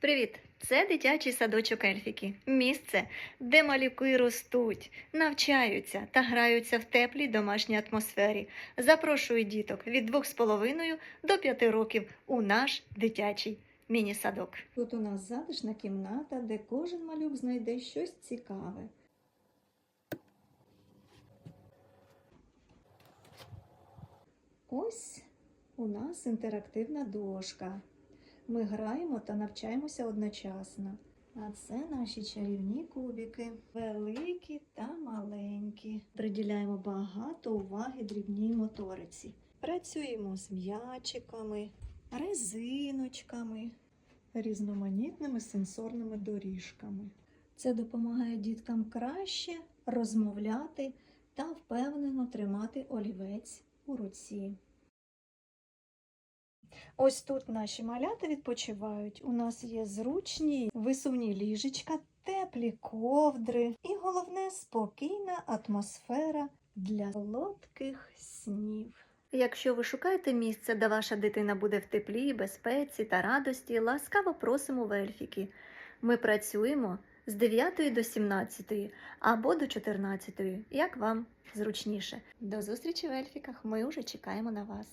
Привіт! Це дитячий садочок Ельфіки. Місце, де малюки ростуть, навчаються та граються в теплій домашній атмосфері. Запрошую діток від 2,5 до 5 років у наш дитячий міні-садок. Тут у нас затишна кімната, де кожен малюк знайде щось цікаве. Ось у нас інтерактивна дошка. Ми граємо та навчаємося одночасно. А це наші чарівні кубики, великі та маленькі. Приділяємо багато уваги дрібній моториці. Працюємо з м'ячиками, резиночками, різноманітними сенсорними доріжками. Це допомагає діткам краще розмовляти та впевнено тримати олівець у руці. Ось тут наші малята відпочивають. У нас є зручні висувні ліжечка, теплі ковдри і головне спокійна атмосфера для солодких снів. Якщо ви шукаєте місце, де ваша дитина буде в теплі, безпеці та радості, ласкаво просимо в Ельфіки. Ми працюємо з 9 до 17 або до 14, як вам зручніше. До зустрічі в Ельфіках. Ми вже чекаємо на вас.